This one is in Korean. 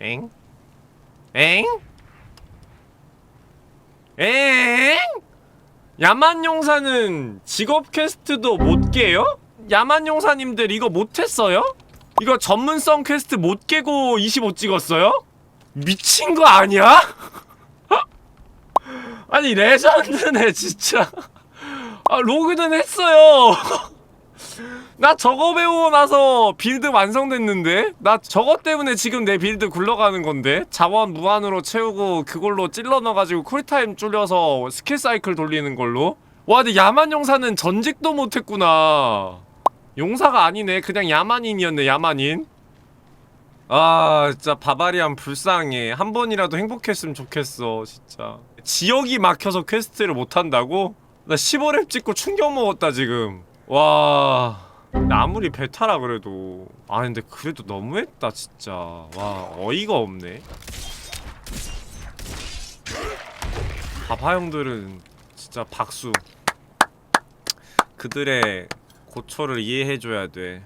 엥? 엥? 엥? 야만용사는 직업 퀘스트도 못 깨요? 야만용사님들 이거 못했어요? 이거 전문성 퀘스트 못 깨고 25 찍었어요? 미친 거 아니야? 아니 레전드네 진짜 아 로그는 했어요 나 저거 배우고 나서 빌드 완성됐는데? 나 저거 때문에 지금 내 빌드 굴러가는 건데? 자원 무한으로 채우고 그걸로 찔러 넣어가지고 쿨타임 줄여서 스킬 사이클 돌리는 걸로? 와 근데 야만 용사는 전직도 못했구나 용사가 아니네 그냥 야만인이었네 야만인 아 진짜 바바리안 불쌍해 한 번이라도 행복했으면 좋겠어 진짜 지역이 막혀서 퀘스트를 못한다고? 나 15렙 찍고 충격 먹었다 지금 와 아무리 베타라 그래도. 아 근데 그래도 너무했다 진짜. 와 어이가 없네. 바바 형들은 진짜 박수. 그들의 고초를 이해해줘야 돼